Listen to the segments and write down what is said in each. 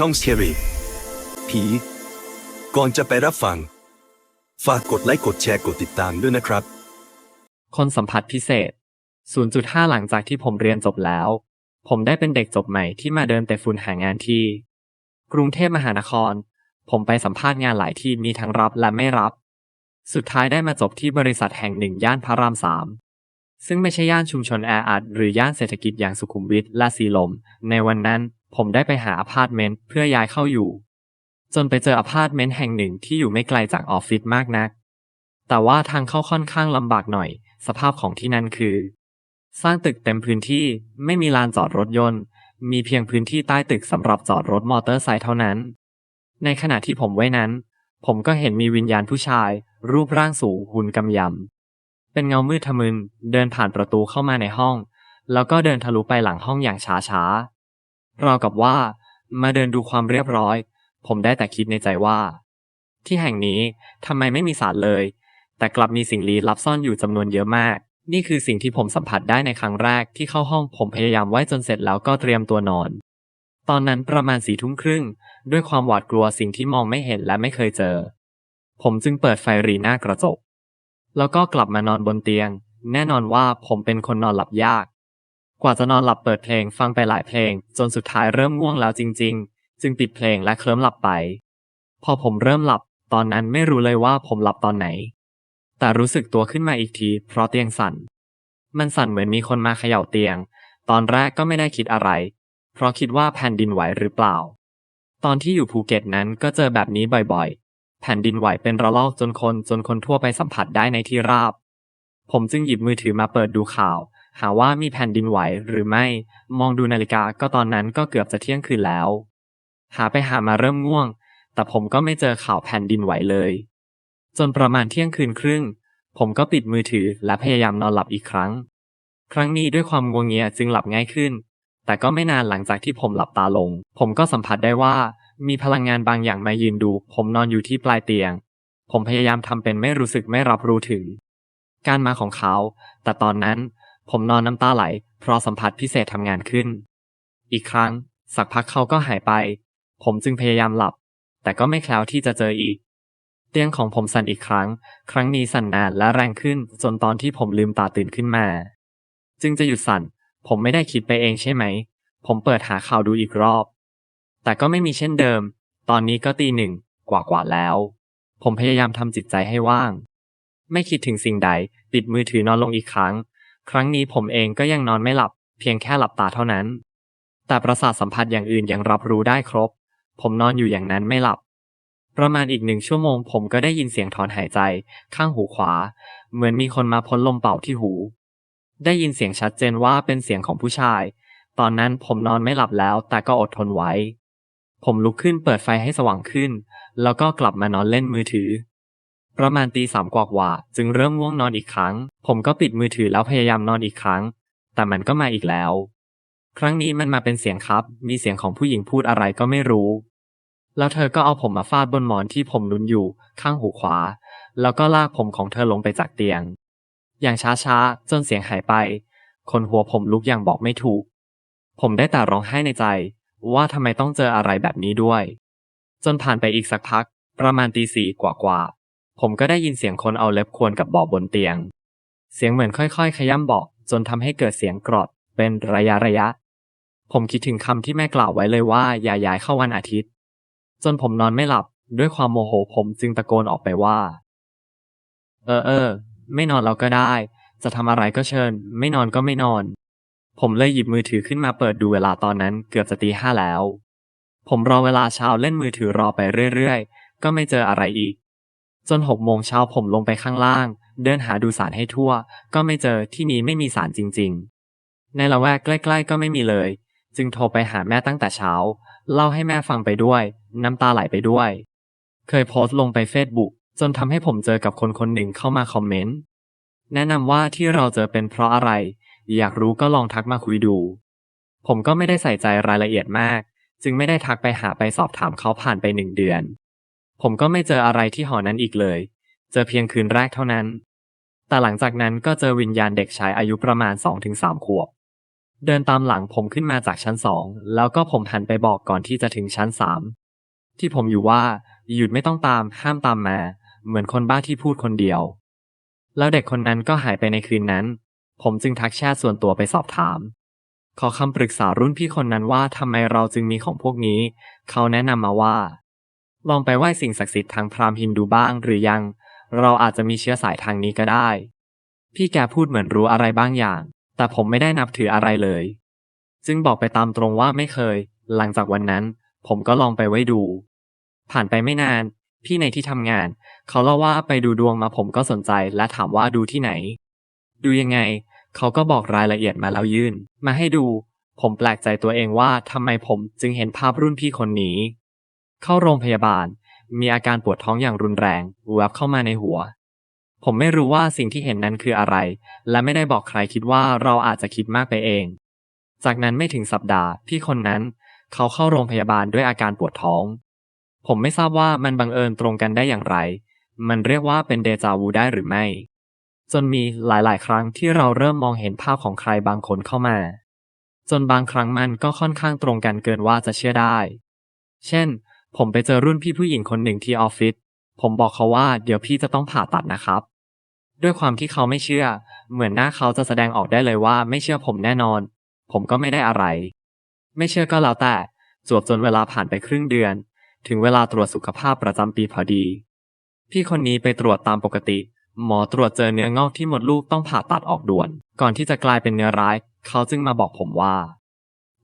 ช่องเชียรีผี ก่อนจะไปรับฟัง ฝากกดไลค์กดแชร์กดติดตามด้วยนะครับ คนสัมผัสพิเศษ 0.5 หลังจากที่ผมเรียนจบแล้ว ผมได้เป็นเด็กจบใหม่ที่มาเดินแต่ฝุ่นหางานที่ กรุงเทพมหานคร ผมไปสัมภาษณ์งานหลายที่มีทั้งรับและไม่รับ สุดท้ายได้มาจบที่บริษัทแห่งหนึ่งย่านพระรามสามซึ่งไม่ใช่ย่านชุมชนแออัดหรือย่านเศรษฐกิจอย่างสุขุมวิทและสีลม ในวันนั้น ผมได้ไปหาอพาร์ตเมนต์เพื่อย้ายเข้าอยู่ จนไปเจออพาร์ตเมนต์แห่งหนึ่งที่อยู่ไม่ไกลจากออฟฟิศมากนัก แต่ว่าทางเข้าค่อนข้างลำบากหน่อย สภาพของที่นั่นคือ สร้างตึกเต็มพื้นที่ไม่มีลานจอดรถยนต์ มีเพียงพื้นที่ใต้ตึกสำหรับจอดรถมอเตอร์ไซค์เท่านั้น ในขณะที่ผมไว้นั้น ผมก็เห็นมีวิญญาณผู้ชาย รูปร่างสูงหุ่นกำยำเป็นเงามืดทะมึนเดินผ่านประตูเข้ามาในห้อง แล้วก็เดินทะลุไปหลังห้องอย่างช้าๆ ราวกับว่ามาเดินดูความเรียบร้อย ผมได้แต่คิดในใจว่า ที่แห่งนี้ทำไมไม่มีสารเลย แต่กลับมีสิ่งลี้ลับซ่อนอยู่จำนวนเยอะมาก นี่คือสิ่งที่ผมสัมผัสได้ในครั้งแรกที่เข้าห้องผมพยายามไหว้จนเสร็จแล้วก็เตรียมตัวนอน ตอนนั้นประมาณสี่ทุ่มครึ่ง ด้วยความหวาดกลัวสิ่งที่มองไม่เห็นและไม่เคยเจอ ผมจึงเปิดไฟรีหน้ากระจก แล้วก็กลับมานอนบนเตียง แน่นอนว่าผมเป็นคนนอนหลับยาก กว่าจะนอนหลับเปิดเพลงฟังไปหลายเพลง จนสุดท้ายเริ่มง่วงแล้วจริง ๆ จึงปิดเพลงและเคลิ้มหลับไป พอผมเริ่มหลับตอนนั้นไม่รู้เลยว่าผมหลับตอนไหน แต่รู้สึกตัวขึ้นมาอีกที เพราะเตียงสั่น มันสั่นเหมือนมีคนมาเขย่าเตียง ตอนแรกก็ไม่ได้คิดอะไร เพราะคิดว่าแผ่นดินไหวหรือเปล่า ตอนที่อยู่ภูเก็ตนั้นก็เจอแบบนี้บ่อยๆ แผ่นดินไหวเป็นระลอกจนคนจนคนทั่วไปสัมผัสได้ในที่ราบ ผมจึงหยิบมือถือมาเปิดดูข่าว หาว่ามีแผ่นดินไหวหรือไม่ มองดูนาฬิกาก็ตอนนั้นก็เกือบจะเที่ยงคืนแล้ว หาไปหามาเริ่มง่วง แต่ผมก็ไม่เจอข่าวแผ่นดินไหวเลย จนประมาณเที่ยงคืนครึ่ง ผมก็ปิดมือถือและพยายามนอนหลับอีกครั้ง ครั้งนี้ด้วยความงวงเงียจึงหลับง่ายขึ้น แต่ก็ไม่นานหลังจากที่ผมหลับตาลง ผมก็สัมผัสได้ว่ามีพลังงานบางอย่างมายืนดู ผมนอนอยู่ที่ปลายเตียง ผมพยายามทำเป็นไม่รู้สึกไม่รับรู้ถึง การมาของเขา แต่ตอนนั้น ผมนอนน้ำตาไหล เพราะสัมผัสพิเศษทำงานขึ้น อีกครั้ง สักพักเขาก็หายไป ผมจึงพยายามหลับ แต่ก็ไม่แคล้วที่จะเจออีก เตียงของผมสั่นอีกครั้ง ครั้งนี้สั่นนานและแรงขึ้น จนตอนที่ผมลืมตาตื่นขึ้นมา จึงจะหยุดสั่น ผมไม่ได้คิดไปเองใช่ไหม ผมเปิดหาข่าวดูอีกรอบ แต่ก็ไม่มีเช่นเดิม ตอนนี้ก็ตีหนึ่งกว่ากว่าๆแล้ว ผมพยายามทำจิตใจให้ว่าง ไม่คิดถึงสิ่งใด ปิดมือถือนอนลงอีกครั้ง ครั้งนี้ผมเองก็ยังนอนไม่หลับ เพียงแค่หลับตาเท่านั้น แต่ประสาทสัมผัสอย่างอื่นยังรับรู้ได้ครบ ผมนอนอยู่อย่างนั้นไม่หลับ ประมาณอีกหนึ่งชั่วโมง ผมก็ได้ยินเสียงถอนหายใจ ข้างหูขวา เหมือนมีคนมาพ่นลมเป่าที่หู ได้ยินเสียงชัดเจนว่าเป็นเสียงของผู้ชาย ตอนนั้นผมนอนไม่หลับแล้ว แต่ก็อดทนไว้ ผมลุกขึ้นเปิดไฟให้สว่างขึ้น แล้วก็กลับมานอนเล่นมือถือ ประมาณตีสามกว่าๆจึงเริ่มง่วงนอนอีกครั้ง ผมก็ปิดมือถือแล้วพยายามนอนอีกครั้ง แต่มันก็มาอีกแล้ว ครั้งนี้มันมาเป็นเสียงครับ มีเสียงของผู้หญิงพูดอะไรก็ไม่รู้ แล้วเธอก็เอาผมมาฟาดบนหมอนที่ผมนุนอยู่ข้างหูขวา แล้วก็ลากผมของเธอลงไปจากเตียง อย่างช้าๆจนเสียงหายไป คนหัวผมลุกอย่างบอกไม่ถูก ผมได้แต่ร้องไห้ในใจ ว่าทำไมต้องเจออะไรแบบนี้ด้วย จนผ่านไปอีกสักพัก ประมาณตีสี่กว่า ผมก็ได้ยินเสียงคนเอาเล็บควรกับเบาะบนเตียง เสียงเหมือนค่อยๆ ขย้ำเบาะจนทำให้เกิดเสียงกรอดเป็นระยะระยะ ผมคิดถึงคำที่แม่กล่าวไว้เลยว่าอย่าย้ายเข้าวันอาทิตย์ จนผมนอนไม่หลับด้วยความโมโหผมจึงตะโกนออกไปว่า เออเออไม่นอนเราก็ได้ จะทำอะไรก็เชิญ ไม่นอนก็ไม่นอน ผมเลยหยิบมือถือขึ้นมาเปิดดูเวลาตอนนั้นเกือบจะตีห้าแล้ว ผมรอเวลาเช้าเล่นมือถือรอไปเรื่อยๆ ก็ไม่เจออะไรอีก จนหกโมงเช้าผมลงไปข้างล่าง เดินหาดูสารให้ทั่ว ก็ไม่เจอที่นี้ไม่มีสารจริง ๆ ในละแวกใกล้ ๆ ก็ไม่มีเลย จึงโทรไปหาแม่ตั้งแต่เช้า เล่าให้แม่ฟังไปด้วย น้ำตาไหลไปด้วย เคยโพสต์ลงไปเฟซบุ๊กจนทำให้ผมเจอกับคนคนหนึ่งเข้ามาคอมเมนต์แนะนำว่าที่เราเจอเป็นเพราะอะไร อยากรู้ก็ลองทักมาคุยดู ผมก็ไม่ได้ใส่ใจรายละเอียดมาก จึงไม่ได้ทักไปหาไปสอบถามเขาผ่านไปหนึ่งเดือน ผมก็ไม่เจออะไรที่หอนั้นอีกเลย เจอเพียงคืนแรกเท่านั้น แต่หลังจากนั้นก็เจอวิญญาณเด็กชายอายุประมาณ 2-3 ขวบ เดินตามหลังผมขึ้นมาจากชั้นสอง แล้วก็ผมหันไปบอกก่อนที่จะถึงชั้นสาม ที่ผมอยู่ว่าหยุดไม่ต้องตามห้ามตามมา เหมือนคนบ้าที่พูดคนเดียว แล้วเด็กคนนั้นก็หายไปในคืนนั้น ผมจึงทักแชทส่วนตัวไปสอบถาม ขอคำปรึกษารุ่นพี่คนนั้นว่าทำไมเราจึงมีของพวกนี้ เขาแนะนำมาว่า ลองไปไหว้สิ่งศักดิ์สิทธิ์ทางพราหมณ์ฮินดูบ้างหรือยัง เราอาจจะมีเชื้อสายทางนี้ก็ได้ พี่แกพูดเหมือนรู้อะไรบางอย่าง แต่ผมไม่ได้นับถืออะไรเลย จึงบอกไปตามตรงว่าไม่เคย หลังจากวันนั้น ผมก็ลองไปไว้ดู ผ่านไปไม่นาน พี่ในที่ทำงาน เขาเล่าว่าไปดูดวงมาผมก็สนใจและถามว่าดูที่ไหน ดูยังไง เขาก็บอกรายละเอียดมาแล้วยื่น มาให้ดู ผมแปลกใจตัวเองว่าทำไมผมจึงเห็นภาพรุ่นพี่คนนี้ เข้าโรงพยาบาล มีอาการปวดท้องอย่างรุนแรงแวบเข้ามาในหัว ผมไม่รู้ว่าสิ่งที่เห็นนั้นคืออะไร และไม่ได้บอกใครคิดว่าเราอาจจะคิดมากไปเอง จากนั้นไม่ถึงสัปดาห์ พี่คนนั้น เขาเข้าโรงพยาบาลด้วยอาการปวดท้อง ผมไม่ทราบว่ามันบังเอิญตรงกันได้อย่างไร มันเรียกว่าเป็นเดจาวูได้หรือไม่ จนมีหลายๆ ครั้งที่เราเริ่มมองเห็นภาพของใครบางคนเข้ามาจนบางครั้งมันก็ค่อนข้างตรงกันเกินว่าจะเชื่อได้ เช่น ผมไปเจอรุ่นพี่ผู้หญิงคนหนึ่งที่ออฟฟิศ ผมบอกเขาว่าเดี๋ยวพี่จะต้องผ่าตัดนะครับ ด้วยความที่เขาไม่เชื่อ เหมือนหน้าเขาจะแสดงออกได้เลยว่าไม่เชื่อผมแน่นอน ผมก็ไม่ได้อะไร ไม่เชื่อก็แล้วแต่ จวบจนเวลาผ่านไปครึ่งเดือน ถึงเวลาตรวจสุขภาพประจำปีพอดี พี่คนนี้ไปตรวจตามปกติ หมอตรวจเจอเนื้องอกที่หมดลูกต้องผ่าตัดออกด่วน ก่อนที่จะกลายเป็นเนื้อร้าย เขาจึงมาบอกผมว่า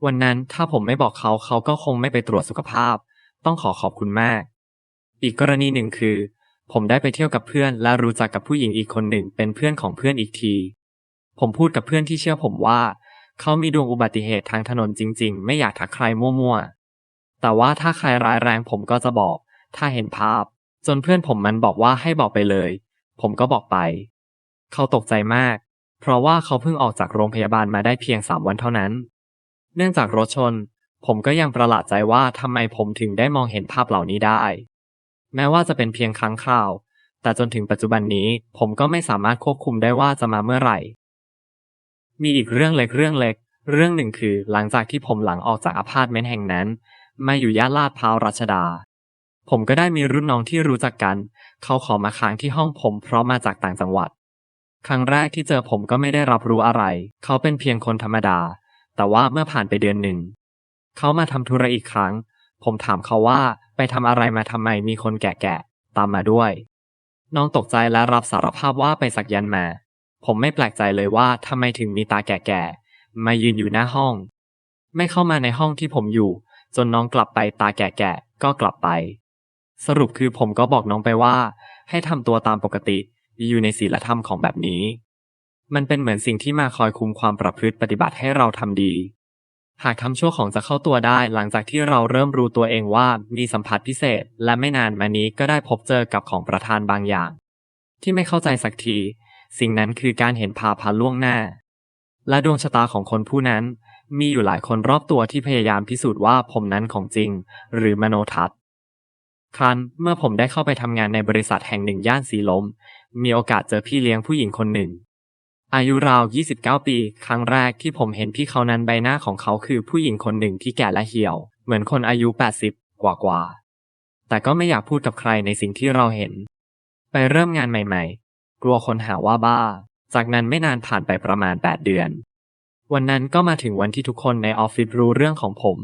วันนั้นถ้าผมไม่บอกเขาเขาก็คงไม่ไปตรวจสุขภาพ ต้องขอขอบคุณมาก อีกกรณีหนึ่งคือ ผมได้ไปเที่ยวกับเพื่อนและรู้จักกับผู้หญิงอีกคนหนึ่งเป็นเพื่อนของเพื่อนอีกที ผมพูดกับเพื่อนที่เชื่อผมว่า เขามีดวงอุบัติเหตุทางถนนจริง ๆ ไม่อยากทักใครมั่วๆ แต่ว่าถ้าใครร้ายแรงผมก็จะบอก ถ้าเห็นภาพ จนเพื่อนผมมันบอกว่าให้บอกไปเลย ผมก็บอกไป เขาตกใจมาก เพราะว่าเขาเพิ่งออกจากโรงพยาบาลมาได้เพียงสามวันเท่านั้น เนื่องจากรถชน ผมก็ยังประหลาดใจว่าทำไมผมถึงได้มองเห็นภาพเหล่านี้ได้ แม้ว่าจะเป็นเพียงครั้งคราว แต่จนถึงปัจจุบันนี้ผมก็ไม่สามารถควบคุมได้ว่าจะมาเมื่อไหร่ มีอีกเรื่องเล็กเรื่องเล็ก เรื่องหนึ่งคือหลังจากที่ผมหลังออกจากอพาร์ตเมนต์แห่งนั้น มาอยู่ย่านลาดพร้าวรัชดา ผมก็ได้มีรุ่นน้องที่รู้จักกัน เขาขอมาค้างที่ห้องผมเพราะมาจากต่างจังหวัด ครั้งแรกที่เจอผมก็ไม่ได้รับรู้อะไร เขาเป็นเพียงคนธรรมดา แต่ว่าเมื่อผ่านไปเดือนหนึ่ง เขามาทำธุระอีกครั้ง ผมถามเขาว่าไปทำอะไรมาทำไมมีคนแก่ๆ ตามมาด้วย น้องตกใจและรับสารภาพว่าไปสักยันต์มา ผมไม่แปลกใจเลยว่าทำไมถึงมีตาแก่ๆ มายืนอยู่หน้าห้อง ไม่เข้ามาในห้องที่ผมอยู่ จนน้องกลับไปตาแก่ๆ ก็กลับไป สรุปคือผมก็บอกน้องไปว่า ให้ทำตัวตามปกติอยู่ในศีลธรรมของแบบนี้ มันเป็นเหมือนสิ่งที่มาคอยคุมความประพฤติปฏิบัติให้เราทำดี หากทำชั่วของจะเข้าตัวได้หลังจากที่เราเริ่มรู้ตัวเองว่ามีสัมผัสพิเศษ และไม่นานมานี้ก็ได้พบเจอกับของประธานบางอย่าง ที่ไม่เข้าใจสักที สิ่งนั้นคือการเห็นภาพาล่วงหน้า และดวงชะตาของคนผู้นั้น มีอยู่หลายคนรอบตัวที่พยายามพิสูจน์ว่าผมนั้นของจริง หรือมโนทัศน์ครั้นเมื่อผมได้เข้าไปทำงานในบริษัทแห่งหนึ่งย่านสีลม มีโอกาสเจอพี่เลี้ยงผู้หญิงคนหนึ่ง อายุราว 29 ปี ครั้งแรกที่ผมเห็นพี่เขานั้นใบหน้าของเขาคือผู้หญิงคนหนึ่งที่แก่และเหี่ยว เหมือนคนอายุ 80 กว่ากว่า แต่ก็ไม่อยากพูดกับใครในสิ่งที่เราเห็น ไปเริ่มงานใหม่ๆ กลัวคนหาว่าบ้า จากนั้นไม่นานผ่านไปประมาณ 8 เดือน วันนั้นก็มาถึงวันที่ทุกคนในออฟฟิศรู้เรื่องของผม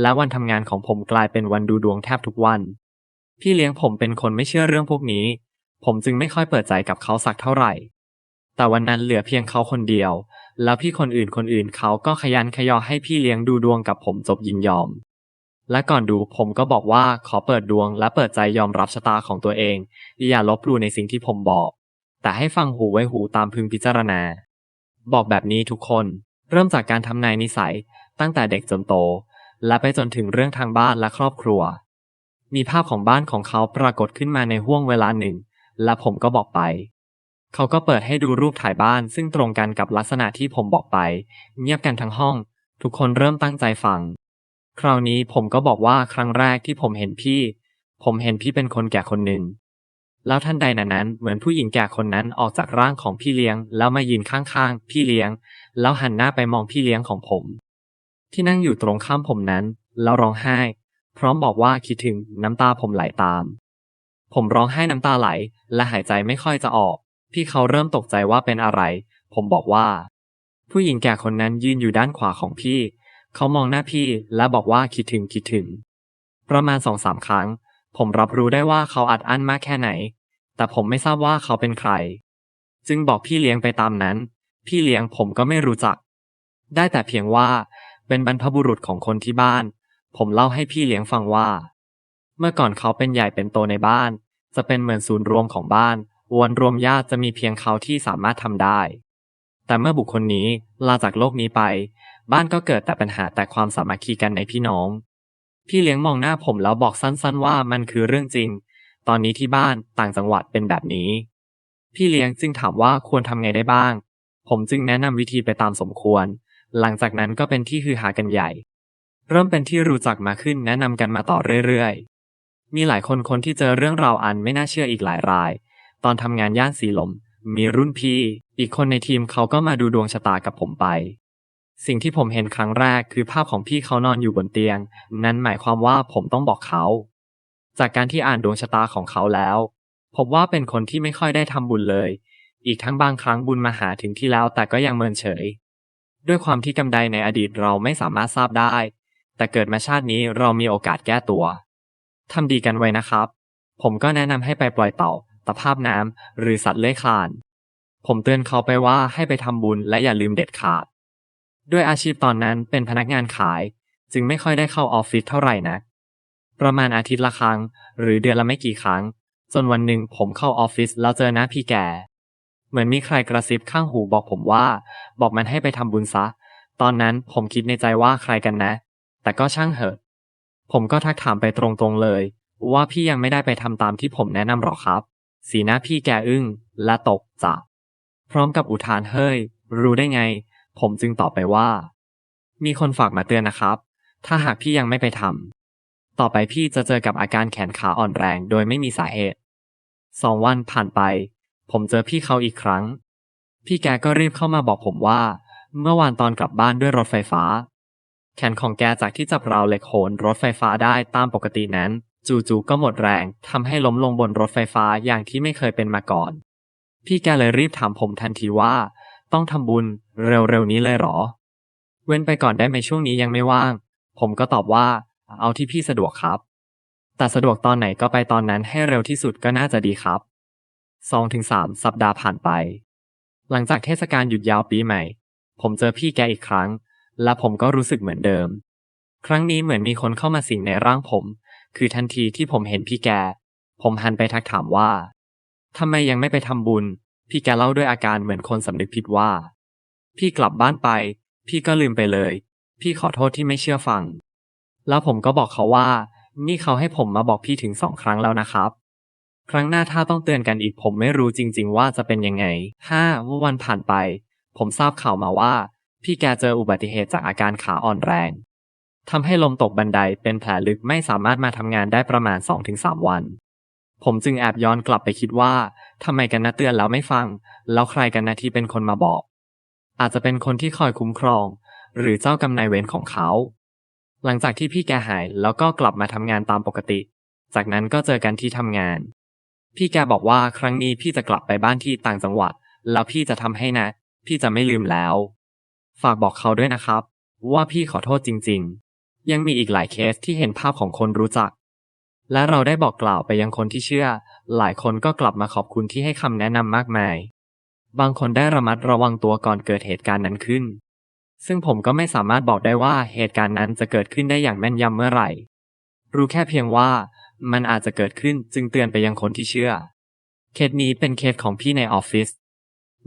และวันทำงานของผมกลายเป็นวันดูดวงแทบทุกวัน พี่เลี้ยงผมเป็นคนไม่เชื่อเรื่องพวกนี้ ผมจึงไม่ค่อยเปิดใจกับเขาสักเท่าไหร่ แต่วันนั้นเหลือเพียงเขาคนเดียว แล้วพี่คนอื่นคนอื่นเขาก็ขยันขยอให้พี่เลี้ยงดูดวงกับผมจบยินยอม และก่อนดูผมก็บอกว่าขอเปิดดวงและเปิดใจยอมรับชะตาของตัวเอง อย่าลบหลู่ในสิ่งที่ผมบอก แต่ให้ฟังหูไว้หูตามพึงพิจารณา บอกแบบนี้ทุกคน เริ่มจากการทำนายนิสัย ตั้งแต่เด็กจนโต และไปจนถึงเรื่องทางบ้านและครอบครัว มีภาพของบ้านของเขาปรากฏขึ้นมาในห้วงเวลาหนึ่ง และผมก็บอกไป เขาก็เปิดให้ดูรูปถ่ายบ้าน ซึ่งตรงกันกับลักษณะที่ผมบอกไป เงียบกันทั้งห้อง ทุกคนเริ่มตั้งใจฟัง คราวนี้ผมก็บอกว่าครั้งแรกที่ผมเห็นพี่ ผมเห็นพี่เป็นคนแก่คนหนึ่ง แล้วท่านใดนั้นเหมือนผู้หญิงแก่คนนั้นออกจากร่างของพี่เลี้ยง แล้วมายืนข้างๆ พี่เลี้ยง แล้วหันหน้าไปมองพี่เลี้ยงของผม ที่นั่งอยู่ตรงข้ามผมนั้น แล้วร้องไห้ พร้อมบอกว่าคิดถึงน้ำตาผมไหลตาม ผมร้องไห้น้ำตาไหล และหายใจไม่ค่อยจะออก พี่เขาเริ่มตกใจว่าเป็นอะไร ผมบอกว่า ผู้หญิงแก่คนนั้นยืนอยู่ด้านขวาของพี่ เขามองหน้าพี่และบอกว่าคิดถึงคิดถึง ประมาณสองสามครั้ง ผมรับรู้ได้ว่าเขาอัดอั้นมากแค่ไหน แต่ผมไม่ทราบว่าเขาเป็นใคร จึงบอกพี่เลี้ยงไปตามนั้น พี่เลี้ยงผมก็ไม่รู้จัก ได้แต่เพียงว่าเป็นบรรพบุรุษของคนที่บ้าน ผมเล่าให้พี่เลี้ยงฟังว่า เมื่อก่อนเขาเป็นใหญ่เป็นโตในบ้าน จะเป็นเหมือนศูนย์รวมของบ้าน วันรวมญาติจะมีเพียงเขาที่สามารถทำได้ แต่เมื่อบุคคลนี้ลาจากโลกนี้ไป บ้านก็เกิดแต่ปัญหาแต่ความสามัคคีกันในพี่น้อง พี่เลี้ยงมองหน้าผมแล้วบอกสั้นๆว่ามันคือเรื่องจริง ตอนนี้ที่บ้านต่างจังหวัดเป็นแบบนี้ พี่เลี้ยงจึงถามว่าควรทำไงได้บ้าง ผมจึงแนะนำวิธีไปตามสมควร หลังจากนั้นก็เป็นที่ฮือฮากันใหญ่ เริ่มเป็นที่รู้จักมาขึ้นแนะนำกันมาต่อเรื่อยๆมีหลายคนคนที่เจอเรื่องราวอันไม่น่าเชื่ออีกหลายราย ตอนทำงานย่านสีลม มีรุ่นพี่ อีกคนในทีมเขาก็มาดูดวงชะตากับผมไป สิ่งที่ผมเห็นครั้งแรกคือภาพของพี่เขานอนอยู่บนเตียง นั่นหมายความว่าผมต้องบอกเขา จากการที่อ่านดวงชะตาของเขาแล้ว พบว่าเป็นคนที่ไม่ค่อยได้ทำบุญเลย อีกทั้งบางครั้งบุญมาหาถึงที่แล้วแต่ก็ยังเมินเฉย ด้วยความที่กำไดในอดีตเราไม่สามารถทราบได้ แต่เกิดมาชาตินี้เรามีโอกาสแก้ตัวทำดีกันไว้นะครับ ผมก็แนะนำให้ไปปล่อยเต่า ตภาพน้ำหรือสัตว์เลื้อยคลาน ผมเตือนเขาไปว่าให้ไปทำบุญและอย่าลืมเด็ดขาด ด้วยอาชีพตอนนั้นเป็นพนักงานขาย จึงไม่ค่อยได้เข้าออฟฟิศเท่าไหร่นะประมาณอาทิตย์ละครั้ง หรือเดือนละไม่กี่ครั้ง จนวันหนึ่งผมเข้าออฟฟิศแล้วเจอหน้าพี่แก เหมือนมีใครกระซิบข้างหูบอกผมว่า บอกมันให้ไปทำบุญซะ ตอนนั้นผมคิดในใจว่าใครกันนะ แต่ก็ช่างเหอะผมก็ทักถามไปตรงๆเลย ว่าพี่ยังไม่ได้ไปทำตามที่ผมแนะนำหรอครับ สีหน้าพี่แกอึ้งและตกใจพร้อมกับอุทานเฮ้ย รู้ได้ไง ผมจึงตอบไปว่า มีคนฝากมาเตือนนะครับ ถ้าหากพี่ยังไม่ไปทำต่อไปพี่จะเจอกับอาการแขนขาอ่อนแรงโดยไม่มีสาเหตุสองวันผ่านไป ผมเจอพี่เขาอีกครั้ง พี่แกก็รีบเข้ามาบอกผมว่า เมื่อวานตอนกลับบ้านด้วยรถไฟฟ้า แขนของแกจากที่จับราวเหล็กโหนรถไฟฟ้าได้ตามปกตินั้น จู่ๆก็หมดแรงทำให้ล้มลงบนรถไฟฟ้าอย่างที่ไม่เคยเป็นมาก่อน พี่แกเลยรีบถามผมทันทีว่า ต้องทำบุญเร็วๆนี้เลยหรอ เว้นไปก่อนได้ไหมช่วงนี้ยังไม่ว่าง ผมก็ตอบว่า เอาที่พี่สะดวกครับ แต่สะดวกตอนไหนก็ไปตอนนั้นให้เร็วที่สุดก็น่าจะดีครับสองถึงสามสัปดาห์ผ่านไป หลังจากเทศกาลหยุดยาวปีใหม่ ผมเจอพี่แกอีกครั้ง และผมก็รู้สึกเหมือนเดิม ครั้งนี้เหมือนมีคนเข้ามาสิงในร่างผม คือทันทีที่ผมเห็นพี่แก ผมหันไปทักถามว่าทำไมยังไม่ไปทำบุญ พี่แกเล่าด้วยอาการเหมือนคนสำนึกผิดว่า พี่กลับบ้านไป พี่ก็ลืมไปเลย พี่ขอโทษที่ไม่เชื่อฟัง แล้วผมก็บอกเขาว่า นี่เขาให้ผมมาบอกพี่ถึงสองครั้งแล้วนะครับ ครั้งหน้าถ้าต้องเตือนกันอีกผมไม่รู้จริง ๆ ว่าจะเป็นยังไงห้าวันผ่านไป ผมทราบข่าวมาว่า พี่แกเจออุบัติเหตุจากอาการขาอ่อนแรง ทำให้ลมตกบันไดเป็นแผลลึกไม่สามารถมาทำงานได้ประมาณ 2-3 วัน ผมจึงแอบย้อนกลับไปคิดว่าทำไมกันนะเตือนแล้วไม่ฟัง แล้วใครกันนะที่เป็นคนมาบอก อาจจะเป็นคนที่คอยคุ้มครอง หรือเจ้ากรรมนายเวรของเขา หลังจากที่พี่แกหายแล้วก็กลับมาทำงานตามปกติ จากนั้นก็เจอกันที่ทำงาน พี่แกบอกว่าครั้งนี้พี่จะกลับไปบ้านที่ต่างจังหวัด แล้วพี่จะทำให้นะ พี่จะไม่ลืมแล้ว ฝากบอกเขาด้วยนะครับ ว่าพี่ขอโทษจริง ยังมีอีกหลายเคสที่เห็นภาพของคนรู้จัก และเราได้บอกกล่าวไปยังคนที่เชื่อ หลายคนก็กลับมาขอบคุณที่ให้คำแนะนำมากมาย บางคนได้ระมัดระวังตัวก่อนเกิดเหตุการณ์นั้นขึ้น ซึ่งผมก็ไม่สามารถบอกได้ว่าเหตุการณ์นั้นจะเกิดขึ้นได้อย่างแม่นยำเมื่อไหร่ รู้แค่เพียงว่ามันอาจจะเกิดขึ้นจึงเตือนไปยังคนที่เชื่อ เคสนี้เป็นเคสของพี่ในออฟฟิศ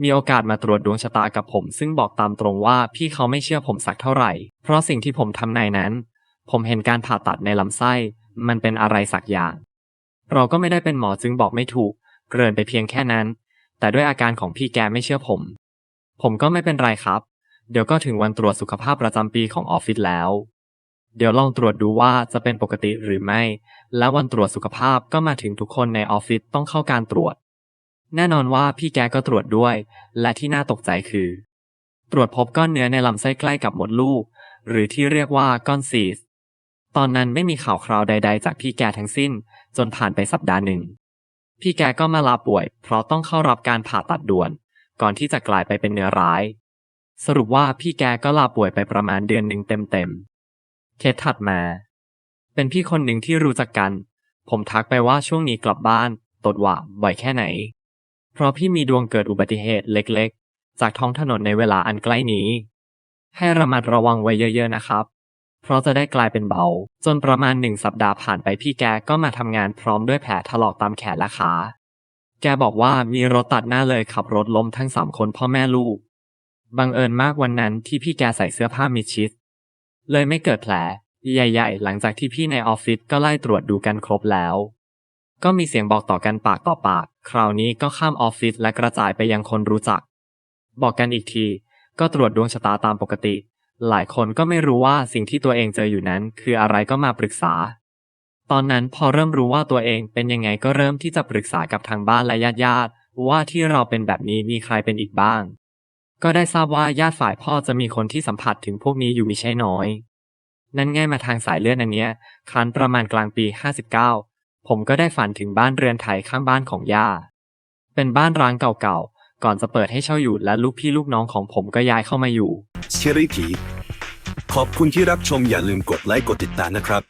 มีโอกาสมาตรวจดวงชะตากับผม ซึ่งบอกตามตรงว่าพี่เขาไม่เชื่อผมสักเท่าไหร่ เพราะสิ่งที่ผมทำในนั้น ผมเห็นการผ่าตัดในลำไส้ มันเป็นอะไรสักอย่าง เราก็ไม่ได้เป็นหมอจึงบอกไม่ถูก เกริ่นไปเพียงแค่นั้น แต่ด้วยอาการของพี่แกไม่เชื่อผม ผมก็ไม่เป็นไรครับ เดี๋ยวก็ถึงวันตรวจสุขภาพประจำปีของออฟฟิศแล้ว เดี๋ยวลองตรวจดูว่าจะเป็นปกติหรือไม่ และวันตรวจสุขภาพก็มาถึงทุกคนในออฟฟิศต้องเข้าการตรวจ แน่นอนว่าพี่แกก็ตรวจด้วย และที่น่าตกใจคือ ตรวจพบก้อนเนื้อในลำไส้ใกล้กับมดลูก หรือที่เรียกว่าก้อนซีส ตอนนั้นไม่มีข่าวคราวใด ๆ จากพี่แกทั้งสิ้น จนผ่านไปสัปดาห์หนึ่ง พี่แกก็มาลาป่วย เพราะต้องเข้ารับการผ่าตัดด่วน ก่อนที่จะกลายไปเป็นเนื้อร้าย สรุปว่าพี่แกก็ลาป่วยไปประมาณเดือนหนึ่งเต็มๆ เคสถัดมา เป็นพี่คนหนึ่งที่รู้จักกัน ผมทักไปว่าช่วงนี้กลับบ้าน ตดหว่าบ่อยแค่ไหน เพราะพี่มีดวงเกิดอุบัติเหตุเล็ก ๆ จากท้องถนนในเวลาอันใกล้นี้ ให้ระมัดระวังไว้เยอะ ๆ นะครับ เพราะจะได้กลายเป็นเบา จนประมาณหนึ่งสัปดาห์ผ่านไปพี่แกก็มาทำงานพร้อมด้วยแผลถลอกตามแขนและขา แกบอกว่ามีรถตัดหน้าเลยขับรถล้มทั้งสามคนพ่อแม่ลูก บังเอิญมากวันนั้นที่พี่แกใส่เสื้อผ้ามิดชิด เลยไม่เกิดแผล ใหญ่ๆ หลังจากที่พี่ในออฟฟิศก็ไล่ตรวจดูกันครบแล้ว ก็มีเสียงบอกต่อกันปากต่อปาก คราวนี้ก็ข้ามออฟฟิศและกระจายไปยังคนรู้จัก บอกกันอีกที ก็ตรวจดวงชะตาตามปกติ หลายคนก็ไม่รู้ว่าสิ่งที่ตัวเองเจออยู่นั้น คืออะไรก็มาปรึกษา ตอนนั้นพอเริ่มรู้ว่าตัวเองเป็นยังไงก็เริ่มที่จะปรึกษากับทางบ้านและญาติญาติๆว่าที่เราเป็นแบบนี้มีใครเป็นอีกบ้าง ก็ได้ทราบว่าญาติฝ่ายพ่อจะมีคนที่สัมผัสถึงพวกนี้อยู่มิใช่น้อย นั่นง่ายมาทางสายเลือดอันเนี้ยครั้นประมาณกลางปี 59 ผมก็ได้ฝันถึงบ้านเรือนไทยข้างบ้านของย่า เป็นบ้านร้างเก่า ก่อนจะเปิดให้เช่าอยู่และลูกพี่ลูกน้องของผมก็ย้ายเข้ามาอยู่ เชอรี่ผีขอบคุณที่รับชมอย่าลืมกดไลค์กดติดตามนะครับ